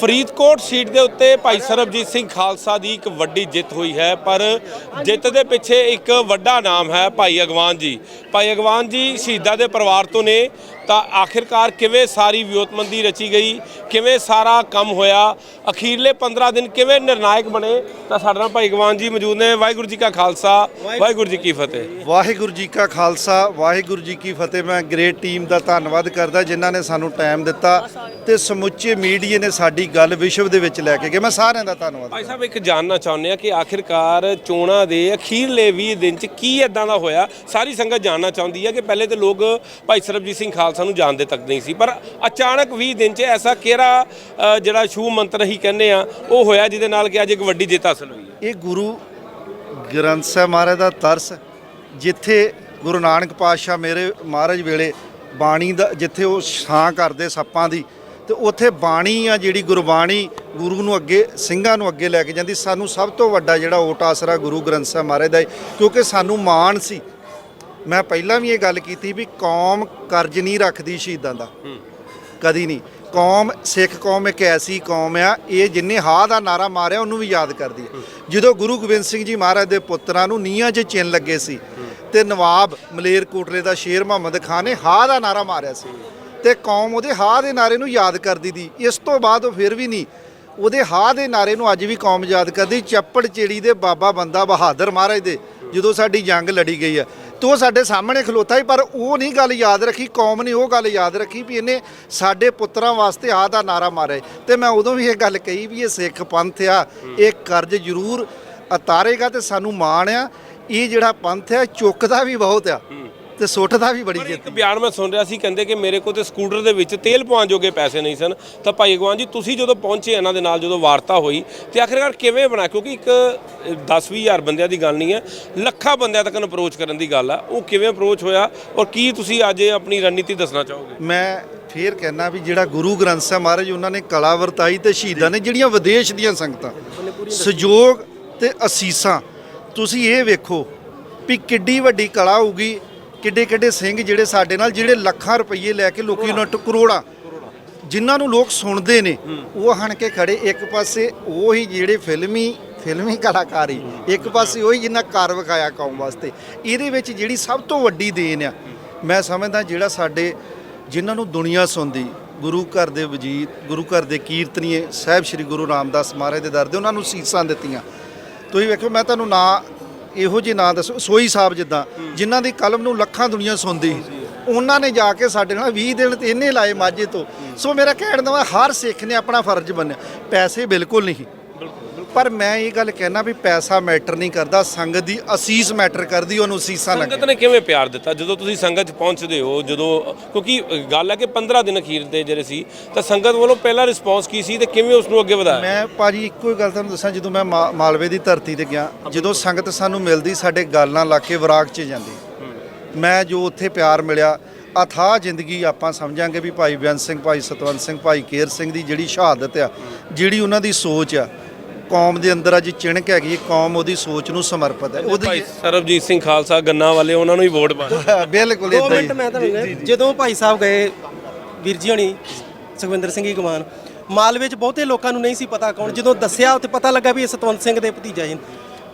Faridkot seat ਦੇ ਉੱਤੇ ਭਾਈ ਸਰਬਜੀਤ ਸਿੰਘ ਖਾਲਸਾ ਦੀ ਇੱਕ ਵੱਡੀ ਜਿੱਤ ਹੋਈ ਹੈ, ਪਰ ਜਿੱਤ ਦੇ ਪਿੱਛੇ ਇੱਕ ਵੱਡਾ ਨਾਮ ਹੈ ਭਾਈ ਅਗਵਾਨ ਜੀ। ਭਾਈ ਅਗਵਾਨ ਜੀ ਸ਼ਹੀਦਾਂ ਦੇ ਪਰਿਵਾਰ ਤੋਂ ਨੇ ਤਾਂ ਆਖਿਰਕਾਰ ਕਿਵੇਂ ਸਾਰੀ ਵਿਉਤਮੰਦੀ ਰਚੀ ਗਈ? ਕਿਵੇਂ ਸਾਰਾ ਕੰਮ ਹੋਇਆ? ਅਖੀਰਲੇ 15 ਦਿਨ ਕਿਵੇਂ ਨਿਰਣਾਇਕ ਬਣੇ? ਤਾਂ ਸਾਡੇ ਨਾਲ ਭਾਈ ਅਗਵਾਨ ਜੀ ਮੌਜੂਦ ਨੇ। ਵਾਹਿਗੁਰੂ ਜੀ ਕਾ ਖਾਲਸਾ। ਵਾਹਿਗੁਰੂ ਜੀ ਕੀ ਫਤਿਹ। ਵਾਹਿਗੁਰੂ ਜੀ ਕਾ ਖਾਲਸਾ। ਵਾਹਿਗੁਰੂ ਜੀ ਕੀ ਫਤਿਹ। ਮੈਂ ਗ੍ਰੇਟ ਟੀਮ ਦਾ ਧੰਨਵਾਦ ਕਰਦਾ ਜਿਨ੍ਹਾਂ ਨੇ ਸਾਨੂੰ ਟਾਈਮ ਦਿੱਤਾ ਤੇ ਸਮੁੱਚੇ ਮੀਡੀਆ ਨੇ ਸਾਡੀ ਗੱਲ ਵਿਸ਼ਵ ਦੇ ਵਿੱਚ ਲੈ ਕੇ ਗਏ। ਮੈਂ ਸਾਰਿਆਂ ਦਾ ਧੰਨਵਾਦ ਭਾਈ ਸਾਹਿਬ ਇੱਕ ਜਾਨਣਾ ਚਾਹੁੰਦੇ ਆ ਕਿ ਆਖਿਰਕਾਰ ਚੋਣਾਂ ਦੇ ਅਖੀਰਲੇ 20 ਦਿਨ ਚ ਕੀ ਇਦਾਂ ਦਾ ਹੋਇਆ? ਸਾਰੀ ਸੰਗਤ ਜਾਨਣਾ ਚਾਹੁੰਦੀ ਹੈ ਕਿ ਪਹਿਲੇ ਤੇ ਲੋਕ ਭਾਈ ਸਰਬਜੀਤ ਸਿੰਘ ਖਾਲਸਾ ਸਾਨੂੰ ਜਾਣਦੇ ਤੱਕ ਨਹੀਂ ਸੀ। ਪਰ ਅਚਾਨਕ 20 ਦਿਨ ਚ ਐਸਾ ਕਿਹੜਾ ਜਿਹੜਾ ਸ਼ੂ ਮੰਤਰ ਹੀ ਕਹਿੰਦੇ ਆ, ਉਹ ਹੋਇਆ ਜਿਹਦੇ ਨਾਲ ਕਿ ਅੱਜ ਇੱਕ ਵੱਡੀ ਜਿੱਤ ਹਾਸਲ ਹੋਈ ਹੈ। ਇਹ ਗੁਰੂ ਗ੍ਰੰਥ ਸਾਹਿਬ ਮਹਾਰਾਜ ਦਾ ਤਰਸ, ਜਿੱਥੇ ਗੁਰੂ ਨਾਨਕ ਪਾਤਸ਼ਾਹ ਮੇਰੇ ਮਹਾਰਾਜ ਵੇਲੇ ਬਾਣੀ ਦਾ, ਜਿੱਥੇ ਉਹ ਛਾਂ ਕਰਦੇ ਸੱਪਾਂ ਦੀ, ਤੇ ਉੱਥੇ ਬਾਣੀ ਆ ਜਿਹੜੀ ਗੁਰਬਾਣੀ ਗੁਰੂ ਨੂੰ ਅੱਗੇ, ਸਿੰਘਾਂ ਨੂੰ ਅੱਗੇ ਲੈ ਕੇ ਜਾਂਦੀ, ਸਾਨੂੰ ਸਭ ਤੋਂ ਵੱਡਾ ਜਿਹੜਾ ਓਟ ਆਸਰਾ ਗੁਰੂ ਗ੍ਰੰਥ ਸਾਹਿਬ ਮਹਾਰਾਜ ਦਾ ਹੈ, ਕਿਉਂਕਿ ਸਾਨੂੰ ਮਾਣ ਸੀ ਮੈਂ ਪਹਿਲਾਂ ਵੀ ਇਹ ਗੱਲ ਕੀਤੀ ਵੀ ਕੌਮ ਕਰਜ਼ ਨਹੀਂ ਰੱਖਦੀ ਸ਼ਹੀਦਾਂ ਦਾ। ਕਦੀ ਨਹੀਂ। ਕੌਮ ਸਿੱਖ ਕੌਮ ਇੱਕ ਐਸੀ ਕੌਮ ਆ ਇਹ ਜਿੰਨੇ ਹਾਂ ਦਾ ਨਾਰਾ ਮਾਰਿਆ ਉਹਨੂੰ ਵੀ ਯਾਦ ਕਰਦੀ ਹੈ। ਜਦੋਂ ਗੁਰੂ ਗੋਬਿੰਦ ਸਿੰਘ ਜੀ ਮਹਾਰਾਜ ਦੇ ਪੁੱਤਰਾਂ ਨੂੰ ਨੀਹਾਂ 'ਚ ਚਿੰਨ ਲੱਗੇ ਸੀ ਤੇ ਨਵਾਬ ਮਲੇਰ ਕੋਟਲੇ ਦਾ ਸ਼ੇਰ ਮੁਹੰਮਦ ਖਾਨ ਨੇ ਹਾਂ ਦਾ ਨਾਰਾ ਮਾਰਿਆ ਸੀ ਤੇ ਕੌਮ ਉਹਦੇ ਹਾਂ ਦੇ ਨਾਰੇ ਨੂੰ ਯਾਦ ਕਰਦੀ ਦੀ। ਇਸ ਤੋਂ ਬਾਅਦ ਉਹ ਫਿਰ ਵੀ ਨਹੀਂ। ਉਹਦੇ ਹਾਂ ਦੇ ਨਾਰੇ ਨੂੰ ਅੱਜ ਵੀ ਕੌਮ ਯਾਦ ਕਰਦੀ। ਚੱਪੜ ਚਿੜੀ ਦੇ ਬਾਬਾ ਬੰਦਾ ਬਹਾਦਰ ਮਹਾਰਾਜ ਦੇ ਜਦੋਂ ਸਾਡੀ ਜੰਗ ਲੜੀ ਗਈ ਹੈ ਤੋ ਉਹ ਸਾਡੇ ਸਾਹਮਣੇ ਖਲੋਤਾ ਹੀ ਪਰ ਉਹ ਨਹੀਂ ਗੱਲ ਯਾਦ ਰੱਖੀ, ਕੌਮ ਨੇ ਉਹ ਗੱਲ ਯਾਦ ਰੱਖੀ ਵੀ ਇਹਨੇ ਸਾਡੇ ਪੁੱਤਰਾਂ ਵਾਸਤੇ ਆਹ ਦਾ ਨਾਰਾ ਮਾਰਿਆ। ਤੇ ਮੈਂ ਉਦੋਂ ਵੀ ਇਹ ਗੱਲ ਕਹੀ ਵੀ ਇਹ ਸਿੱਖ ਪੰਥ ਆ, ਇਹ ਕਰਜ਼ ਜ਼ਰੂਰ ਉਤਾਰੇਗਾ ਤੇ ਸਾਨੂੰ ਮਾਣ ਆ। ਇਹ ਜਿਹੜਾ ਪੰਥ ਆ ਚੁੱਕਦਾ ਵੀ ਬਹੁਤ ਆ। ਤੇ ਸੁੱਟਦਾ ਵੀ ਬੜੀ ਜਿੱਤ ਇੱਕ ਬਿਆਨ ਮੈਂ ਸੁਣ ਰਿਹਾ ਸੀ ਕਹਿੰਦੇ ਕਿ ਮੇਰੇ ਕੋਲ ਤੇ ਸਕੂਟਰ ਦੇ ਵਿੱਚ ਤੇਲ ਪਵਾਉਣ ਜੋਗੇ ਪੈਸੇ ਨਹੀਂ ਸਨ। ਤਾਂ ਭਾਈ ਅਗਵਾਨ ਜੀ ਤੁਸੀਂ ਜਦੋਂ ਪਹੁੰਚੇ ਇਹਨਾਂ ਦੇ ਨਾਲ ਜਦੋਂ ਵਾਰਤਾ ਹੋਈ ਤੇ ਆਖਿਰਕਾਰ ਕਿਵੇਂ ਬਣਾ? ਕਿਉਂਕਿ ਇੱਕ 10-20 ਹਜ਼ਾਰ ਬੰਦਿਆਂ ਦੀ ਗੱਲ ਨਹੀਂ ਹੈ ਲੱਖਾਂ ਬੰਦਿਆਂ ਤੱਕ ਅਪਰੋਚ ਕਰਨ ਦੀ ਗੱਲ ਆ। ਉਹ ਕਿਵੇਂ ਅਪਰੋਚ ਹੋਇਆ ਔਰ ਕੀ ਤੁਸੀਂ ਅੱਜ ਆਪਣੀ ਰਣਨੀਤੀ ਦੱਸਣਾ ਚਾਹੋਗੇ? ਮੈਂ ਫੇਰ ਕਹਿਣਾ ਵੀ ਜਿਹੜਾ ਗੁਰੂ ਗ੍ਰੰਥ ਸਾਹਿਬ ਮਹਾਰਾਜ ਉਹਨਾਂ ਨੇ ਕਲਾ ਵਰਤਾਈ ਤੇ ਸ਼ਹੀਦਾਂ ਨੇ ਜਿਹੜੀਆਂ ਵਿਦੇਸ਼ ਦੀਆਂ ਸੰਗਤਾਂ ਸਹਿਯੋਗ ਤੇ ਅਸੀਸਾਂ ਤੁਸੀਂ ਇਹ ਵੇਖੋ ਵੀ ਕਿੱਡੀ ਵੱਡੀ ਕਲਾ ਹੋਊਗੀ ਕਿੱਡੇ ਕਿੱਡੇ ਸਿੰਘ ਜਿਹੜੇ ਸਾਡੇ ਨਾਲ, ਜਿਹੜੇ ਲੱਖਾਂ ਰੁਪਏ ਲੈ ਕੇ ਲੋਕੀ ਉਹਨਾਂ ਤੋਂ ਕਰੋੜਾਂ ਜਿਨ੍ਹਾਂ ਨੂੰ ਲੋਕ ਸੁਣਦੇ ਨੇ, ਉਹ ਹਣ ਕੇ ਖੜੇ। ਇੱਕ ਪਾਸੇ ਉਹ ਹੀ ਜਿਹੜੇ ਫਿਲਮੀ ਫਿਲਮੀ ਕਲਾਕਾਰੀ, ਇੱਕ ਪਾਸੇ ਉਹ ਹੀ ਜਿੰਨਾ ਕਰ ਵਿਖਾਇਆ ਕੌਮ ਵਾਸਤੇ। ਇਹਦੇ ਵਿੱਚ ਜਿਹੜੀ ਸਭ ਤੋਂ ਵੱਡੀ ਦੇਣ ਆ, ਮੈਂ ਸਮਝਦਾ ਜਿਹੜਾ ਸਾਡੇ, ਜਿਨ੍ਹਾਂ ਨੂੰ ਦੁਨੀਆ ਸੁਣਦੀ, ਗੁਰੂ ਘਰ ਦੇ ਵਜੀਦ ਗੁਰੂ ਘਰ ਦੇ ਕੀਰਤਨੀਏ, ਸਾਹਿਬ ਸ੍ਰੀ ਗੁਰੂ ਰਾਮਦਾਸ ਮਹਾਰਾਜ ਦੇ ਦਰ ਦੇ ਉਹਨਾਂ ਨੂੰ ਸੀਸਾਂ ਦਿੱਤੀਆਂ। ਤੁਸੀਂ ਵੇਖੋ, ਮੈਂ ਤੁਹਾਨੂੰ ਨਾਂ ਇਹੋ ਜਿਹੇ ਨਾਂ ਦੱਸੋ ਸੋਈ ਸਾਹਿਬ ਜਿੱਦਾਂ ਜਿਨ੍ਹਾਂ ਦੀ ਕਲਮ ਨੂੰ ਲੱਖਾਂ ਦੁਨੀਆ ਸੁਣਦੀ। ਉਹਨਾਂ ਨੇ ਜਾ ਕੇ ਸਾਡੇ ਨਾਲ 20 ਦਿਨ ਤੇ ਇਹਨੇ ਲਾਏ ਮਾਝੇ ਤੋਂ। ਸੋ ਮੇਰਾ ਕਹਿਣ ਦਾ ਵਾ, ਹਰ ਸਿੱਖ ਨੇ ਆਪਣਾ ਫਰਜ਼ ਬੰਨਿਆ ਪੈਸੇ ਬਿਲਕੁਲ ਨਹੀਂ। ਪਰ ਮੈਂ ਇਹ ਗੱਲ ਕਹਿਣਾ ਵੀ ਪੈਸਾ ਮੈਟਰ ਨਹੀਂ ਕਰਦਾ ਸੰਗਤ ਦੀ ਅਸੀਸ ਮੈਟਰ ਕਰਦੀ ਉਹਨੂੰ ਸੀਸਾਂ ਲੱਗੇ ਸੰਗਤ ਨੇ ਕਿਵੇਂ ਪਿਆਰ ਦਿੱਤਾ? ਜਦੋਂ ਤੁਸੀਂ ਸੰਗਤ 'ਚ ਪਹੁੰਚਦੇ ਹੋ ਜਦੋਂ ਕਿਉਂਕਿ ਗੱਲ ਹੈ ਕਿ 15 ਦਿਨ ਅਖੀਰ ਦੇ ਜਿਹੜੇ ਸੀ ਤਾਂ ਸੰਗਤ ਵੱਲੋਂ ਪਹਿਲਾ ਰਿਸਪੌਂਸ ਕੀ ਸੀ ਤੇ ਕਿਵੇਂ ਉਸ ਨੂੰ ਅੱਗੇ ਵਧਾਇਆ? ਮੈਂ ਭਾਜੀ ਇੱਕੋ ਹੀ ਗੱਲ ਤੁਹਾਨੂੰ ਦੱਸਾਂ ਜਦੋਂ ਮੈਂ ਮਾ- ਮਾਲਵੇ ਦੀ ਧਰਤੀ ਤੇ ਗਿਆ ਜਦੋਂ ਸੰਗਤ ਸਾਨੂੰ ਮਿਲਦੀ ਸਾਡੇ ਗੱਲ ਨਾਲ ਲਾ ਕੇ ਵਿਰਾਗ 'ਚ ਜਾਂਦੀ। ਮੈਂ ਜੋ ਉੱਥੇ ਪਿਆਰ ਮਿਲਿਆ ਅਥਾਹ ਜ਼ਿੰਦਗੀ ਆਪਾਂ ਸਮਝਾਂਗੇ ਵੀ ਭਾਈ ਬੇਅੰਤ ਸਿੰਘ ਭਾਈ ਸਤਵੰਤ ਸਿੰਘ ਭਾਈ ਕੇਰ ਸਿੰਘ ਦੀ ਜਿਹੜੀ ਸ਼ਹਾਦਤ ਆ ਜਿਹੜੀ ਉਹਨਾਂ ਦੀ ਸੋਚ ਆ ਕੌਮ ਦੇ ਅੰਦਰ ਅੱਜ ਚਿਣਕ ਹੈਗੀ ਹੈ, ਕੌਮ ਉਹਦੀ ਸੋਚ ਨੂੰ ਸਮਰਪਿਤ ਹੈ। ਭਾਈ ਉਹਦੀ ਸਰਬਜੀਤ ਸਿੰਘ ਖਾਲਸਾ ਗੰਨਾ ਵਾਲੇ ਉਹਨਾਂ ਨੂੰ ਹੀ ਵੋਟ ਪਾ ਬਿਲਕੁਲ ਦੋ ਇਦਾਂ ਮਿੰਟ ਮੈਂ ਤੁਹਾਨੂੰ ਜਦੋਂ ਭਾਈ ਸਾਹਿਬ ਗਏ ਵੀਰ ਜੀ ਹੋਣੀ ਸੁਖਵਿੰਦਰ ਸਿੰਘ ਗਮਾਨ ਮਾਲਵੇ 'ਚ ਬਹੁਤੇ ਲੋਕਾਂ ਨੂੰ ਨਹੀਂ ਸੀ ਪਤਾ ਕੌਣ ਜਦੋਂ ਦੱਸਿਆ ਉੱਥੇ ਪਤਾ ਲੱਗਾ ਵੀ ਇਹ ਸਤਵੰਤ ਸਿੰਘ ਦੇ ਭਤੀਜਾ ਜੀ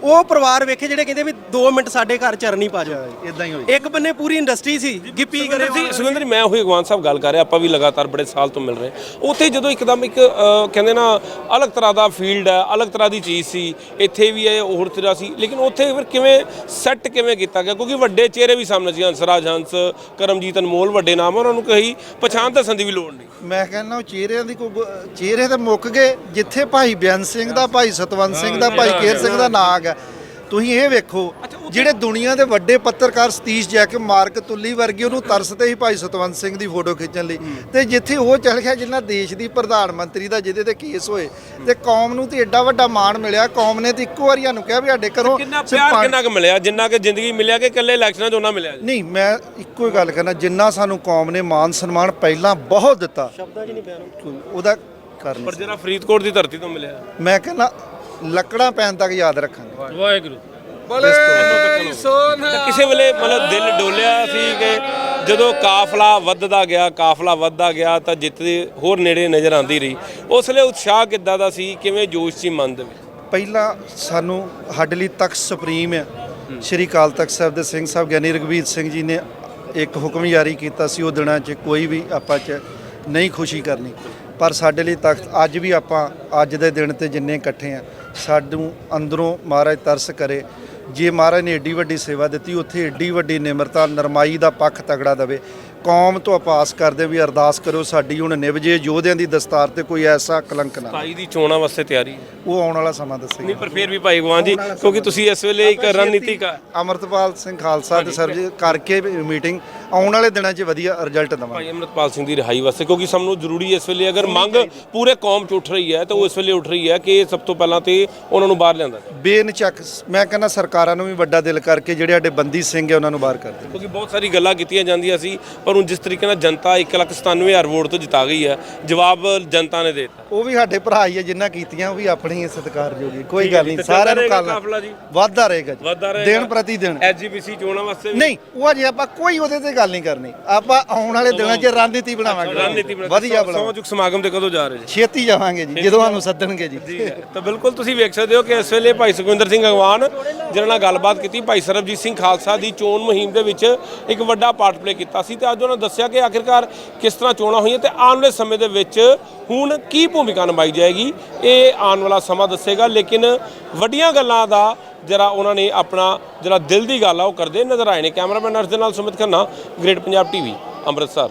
ਉਹ ਪਰਿਵਾਰ ਵੇਖੇ ਜਿਹੜੇ ਕਹਿੰਦੇ ਵੀ 2 ਮਿੰਟ ਸਾਡੇ ਘਰ ਚਰਨੀ ਪਾ ਜਾਓ। ਇਦਾਂ ਹੀ ਹੋਈ। ਇੱਕ ਬੰਨੇ ਪੂਰੀ ਇੰਡਸਟਰੀ ਸੀ ਗਿੱਪੀ ਕਰੇ ਜੀ ਸੁਖਵਿੰਦਰ ਜੀ, ਮੈਂ ਉਹੀ ਅਗਵਾਨ ਸਾਹਿਬ ਗੱਲ ਕਰ ਰਿਹਾ ਆਪਾਂ ਵੀ ਲਗਾਤਾਰ ਬੜੇ ਸਾਲ ਤੋਂ ਮਿਲ ਰਹੇ ਉੱਥੇ ਜਦੋਂ ਇੱਕਦਮ ਇੱਕ ਕਹਿੰਦੇ ਨਾ ਅਲੱਗ ਤਰ੍ਹਾਂ ਦਾ ਫੀਲਡ ਹੈ ਅਲੱਗ ਤਰ੍ਹਾਂ ਦੀ ਚੀਜ਼ ਸੀ ਇੱਥੇ ਵੀ ਇਹ ਹੋਰ ਤਰ੍ਹਾਂ ਸੀ। ਲੇਕਿਨ ਉੱਥੇ ਫਿਰ ਕਿਵੇਂ ਸੈੱਟ ਕਿਵੇਂ ਕੀਤਾ ਗਿਆ? ਕਿਉਂਕਿ ਵੱਡੇ ਚਿਹਰੇ ਵੀ ਸਾਹਮਣੇ ਸੀ ਹੰਸਰਾਜ ਹੰਸ ਕਰਮਜੀਤ ਅਨਮੋਲ ਵੱਡੇ ਨਾਮ ਉਹਨਾਂ ਨੂੰ ਕਹੀ ਪਛਾਣ ਦੱਸਣ ਦੀ ਵੀ ਲੋੜ ਨਹੀਂ। ਮੈਂ ਕਹਿੰਦਾ ਉਹ ਚਿਹਰਿਆਂ ਦੀ ਕੋਈ ਚਿਹਰੇ ਤਾਂ ਮੁੱਕ ਗਏ ਜਿੱਥੇ ਭਾਈ ਬਿਆਨ ਸਿੰਘ ਦਾ ਭਾਈ ਸਤਵੰਤ ਸਿੰਘ ਦਾ ਭਾਈ ਕੇਰ ਸਿੰਘ ਦਾ ਨਾਂ ਹੈਗਾ ਤੁਸੀਂ ਇਹ ਵੇਖੋ ਜਿਹੜੇ ਦੁਨੀਆ ਦੇ ਵੱਡੇ ਪੱਤਰਕਾਰ ਸਤੀਸ਼ ਜੈਕ ਮਾਰਕ ਤੁੱਲੀ ਵਰਗੇ ਉਹਨੂੰ ਤਰਸਦੇ ਸੀ ਭਾਈ ਸਤਵੰਤ ਸਿੰਘ ਦੀ ਫੋਟੋ ਖਿੱਚਣ ਲਈ। ਤੇ ਜਿੱਥੇ ਉਹ ਚਲ ਗਿਆ ਜਿੰਨਾ ਦੇਸ਼ ਦੀ ਪ੍ਰਧਾਨ ਮੰਤਰੀ ਦਾ ਜਿਹਦੇ ਤੇ ਕੇਸ ਹੋਏ ਤੇ ਕੌਮ ਨੂੰ ਤੇ ਐਡਾ ਵੱਡਾ ਮਾਣ ਮਿਲਿਆ। ਕੌਮ ਨੇ ਤੇ ਇੱਕੋ ਵਾਰੀ ਸਾਨੂੰ ਕਿਹਾ ਵੀ ਸਾਡੇ ਘਰੋਂ ਕਿੰਨਾ ਪਿਆਰ ਕਿੰਨਾ ਕੁ ਮਿਲਿਆ? ਜਿੰਨਾ ਕਿ ਜ਼ਿੰਦਗੀ ਮਿਲਿਆ ਕਿ ਇਕੱਲੇ ਇਲੈਕਸ਼ਨਾਂ 'ਚ ਉਹਨਾਂ ਮਿਲਿਆ? ਨਹੀਂ ਮੈਂ ਇੱਕੋ ਹੀ ਗੱਲ ਕਰਨਾ ਜਿੰਨਾ ਸਾਨੂੰ ਕੌਮ ਨੇ ਮਾਨ ਸਨਮਾਨ ਪਹਿਲਾਂ ਬਹੁਤ ਦਿੱਤਾ ਸ਼ਬਦਾਂ 'ਚ ਨਹੀਂ ਬਿਆਨ ਉਹਦਾ ਕਰਨ ਪਰ ਜਿਹੜਾ ਫਰੀਦਕੋਟ ਦੀ ਧਰਤੀ ਤੋਂ ਮਿਲਿਆ। ਮੈਂ ਕਹਿੰਦਾ ਲੱਕੜਾਂ ਪੈਣ ਤੱਕ ਯਾਦ ਰੱਖਾਂਗੇ। ਵਾਹਿਗੁਰੂ। ਤਾਂ ਕਿਸੇ ਵੇਲੇ ਮਤਲਬ ਦਿਲ ਡੋਲਿਆ ਸੀ ਕਿ ਜਦੋਂ ਕਾਫਲਾ ਵੱਧਦਾ ਗਿਆ ਕਾਫਲਾ ਵੱਧਦਾ ਗਿਆ ਤਾਂ ਜਿੱਤ ਦੇ ਹੋਰ ਨੇੜੇ ਨਜ਼ਰ ਆਉਂਦੀ ਰਹੀ। ਉਸ ਵੇਲੇ ਉਤਸ਼ਾਹ ਕਿੱਦਾਂ ਦਾ ਸੀ? ਕਿਵੇਂ ਜੋਸ਼ ਸੀ ਮਨ ਦੇ ਵਿੱਚ? ਪਹਿਲਾਂ ਸਾਨੂੰ ਸਾਡੇ ਲਈ ਤਖਤ ਸੁਪਰੀਮ ਹੈ ਸ਼੍ਰੀ ਅਕਾਲ ਤਖਤ ਸਾਹਿਬ ਦੇ ਸਿੰਘ ਸਾਹਿਬ ਗਿਆਨੀ ਰਘਵੀਰ ਸਿੰਘ ਜੀ ਨੇ ਇੱਕ ਹੁਕਮ ਜਾਰੀ ਕੀਤਾ ਸੀ ਉਹ ਦਿਨਾਂ 'ਚ ਕੋਈ ਵੀ ਆਪਾਂ 'ਚ ਨਹੀਂ ਖੁਸ਼ੀ ਕਰਨੀ। ਪਰ ਸਾਡੇ ਲਈ ਤਖਤ ਅੱਜ ਵੀ ਆਪਾਂ ਅੱਜ ਦੇ ਦਿਨ ਤੇ ਜਿੰਨੇ ਇਕੱਠੇ ਆ ਸਾਨੂੰ ਅੰਦਰੋਂ ਮਹਾਰਾਜ ਤਰਸ ਕਰੇ। ਜੇ ਮਹਾਰਾਜ ਨੇ ਏਡੀ ਵੱਡੀ ਸੇਵਾ ਦਿੱਤੀ ਉੱਥੇ ਏਡੀ ਵੱਡੀ ਨਿਮਰਤਾ ਨਰਮਾਈ ਦਾ ਪੱਖ ਤਗੜਾ ਦਵੇ। ਕੌਮ ਤੋਂ ਆਪਾਂ ਆਸ ਕਰਦੇ ਵੀ ਅਰਦਾਸ ਕਰੋ ਸਾਡੀ ਹੁਣ ਨਿਭਜੇ ਯੋਧਿਆਂ ਦੀ ਦਸਤਾਰ ਤੇ ਕੋਈ ਐਸਾ ਕਲੰਕ ਨਾ 27 ਦੀ ਚੋਣਾਂ ਵਾਸਤੇ ਤਿਆਰੀ। ਉਹ ਆਉਣ ਵਾਲਾ ਸਮਾਂ ਦੱਸੇਗਾ। ਨਹੀਂ ਪਰ ਫਿਰ ਵੀ ਭਾਈ ਗਵਾਨ ਜੀ ਕਿਉਂਕਿ ਤੁਸੀਂ ਇਸ ਵੇਲੇ ਇੱਕ ਰਣਨੀਤਿਕ ਅਮਰਤਪਾਲ ਸਿੰਘ ਖਾਲਸਾ ਤੇ ਸਰਜ ਕਰਕੇ ਮੀਟਿੰਗ ਆਉਣ ਵਾਲੇ ਦਿਨਾਂ 'ਚ ਵਧੀਆ ਰਿਜ਼ਲਟ ਦਵਾਂਗੇ। ਭਾਈ ਅਮਰਤਪਾਲ ਸਿੰਘ ਦੀ ਰਿਹਾਈ ਵਾਸਤੇ ਕਿਉਂਕਿ ਸਭ ਨੂੰ ਜ਼ਰੂਰੀ ਇਸ ਵੇਲੇ ਅਗਰ ਮੰਗ ਪੂਰੇ ਕੌਮ 'ਚ ਉੱਠ ਰਹੀ ਹੈ ਤਾਂ ਉਹ ਇਸ ਵੇਲੇ ਉੱਠ ਰਹੀ ਹੈ ਕਿ ਸਭ ਤੋਂ ਪਹਿਲਾਂ ਤੇ ਉਹਨਾਂ ਨੂੰ ਬਾਹਰ ਲਿਆਂਦਾ ਜਾਵੇ। ਬੇਨਚੱਕ ਮੈਂ ਕਹਿੰਦਾ ਸਰਕਾਰਾਂ ਨੂੰ ਵੀ ਵੱਡਾ ਦਿਲ ਕਰਕੇ ਜਿਹੜੇ ਸਾਡੇ ਬੰਦੀ ਸਿੰਘ ਹੈ ਉਹਨਾਂ ਨੂੰ ਬਾਹਰ ਕਰ ਦੇਣ। ਕਿਉਂਕਿ ਬਹੁਤ ਸਾਰੀ ਗੱਲਾਂ ਕੀਤੀਆਂ ਜਾਂਦੀਆਂ ਸੀ ਪਰ ਹੁਣ ਜਿਸ ਤਰੀਕੇ ਨਾਲ ਜਨਤਾ 197000 ਵੋਟ ਤੋਂ ਜਿਤਾ ਗਈ ਹੈ ਜਵਾਬ ਜਨਤਾ ਨੇ ਦੇ ਦਿੱਤਾ। ਉਹ ਵੀ ਸਾਡੇ ਭਰਾ ਹੀ ਹੈ ਜਿੰਨਾ ਕੀਤੀਆਂ ਉਹ ਵੀ ਆਪਣੀ ਹੀ ਸਤਿਕਾਰਯੋਗ ਕੋਈ ਗੱਲ ਨਹੀਂ ਸਾਰਿਆਂ ਨੂੰ ਕਾਫਲਾ ਜੀ? ਰਹੇਗਾ ਜੀ। ਵੱਧਦਾ ਰਹੇਗਾ। ਦਿਨ ਪ੍ਰਤੀ ਦਿਨ। ਐਸਜੀਪੀਸੀ ਚੋਣਾਂ ਵਾਸਤੇ ਵੀ। ਨਹੀਂ ਉਹ ਅਜੇ ਆਪਾਂ ਕੋਈ ਉਹਦੇ ਤੇ ਗੱਲ ਨਹੀਂ ਕਰਨੀ। ਆਪਾਂ ਆਉਣ ਵਾਲੇ ਦਿਨਾਂ 'ਚ ਰਣਨੀਤੀ ਬਣਾਵਾਂਗੇ। ਰਣਨੀਤੀ ਵਧੀਆ ਬਣਾਵਾਂਗੇ। ਸੌ ਚੁੱਕ ਸਮਾਗਮ ਤੇ ਕਦੋਂ ਜਾ ਰਹੇ ਜੀ? ਛੇਤੀ ਜਾਵਾਂਗੇ ਜੀ ਜਦੋਂ ਸਾਨੂੰ ਸੱਦਣਗੇ ਜੀ। ਜੀ ਤਾਂ ਬਿਲਕੁਲ ਤੁਸੀਂ ਵੇਖ ਸਕਦੇ ਹੋ ਕਿ ਇਸ ਵੇਲੇ ਭਾਈ ਸੁਖਵਿੰਦਰ ਸਿੰਘ ਅਗਵਾਨ ਜਿਹਨਾਂ ਨਾਲ ਗੱਲਬਾਤ ਕੀਤੀ ਭਾਈ ਸਰਬਜੀਤ ਸਿੰਘ ਖਾਲਸਾ ਦੀ ਚੋਣ ਮੁਹਿੰਮ ਦੇ ਵਿੱਚ ਇੱਕ ਵੱਡਾ ਪਾਰਟ ਪਲੇ ਕੀਤਾ ਸੀ ਤੇ ਅੱਜ ਉਹਨਾਂ ਦੱਸਿਆ ਕਿ ਆਖਿਰਕਾਰ ਕਿਸ ਤਰ੍ਹਾਂ ਚੋਣਾਂ ਹੋਈਆਂ ਤੇ ਆਉਣ ਵਾਲੇ ਸਮੇਂ ਦੇ ਵਿੱਚ ਹੁਣ ਕੀ ਭੂਮਿਕਾ ਨਿਭਾਈ ਜਾਏਗੀ ਇਹ ਆਉਣ ਵਾਲਾ ਸਮਾਂ ਦੱਸੇਗਾ। ਲੇਕਿਨ ਵੱਡੀਆਂ ਗੱਲਾਂ ਦਾ ਜਿਹੜਾ ਉਹਨਾਂ ਨੇ ਆਪਣਾ ਜਿਹੜਾ ਦਿਲ ਦੀ ਗੱਲ ਆ, ਉਹ ਕਰਦੇ ਨਜ਼ਰ ਆਏ ਨੇ। ਕੈਮਰਾਮੈਨ ਅਰਸ਼ ਦੇ ਨਾਲ ਸੁਮਿਤ ਖੰਨਾ, ਗ੍ਰੇਟ ਪੰਜਾਬ ਟੀਵੀ, ਅੰਮ੍ਰਿਤਸਰ।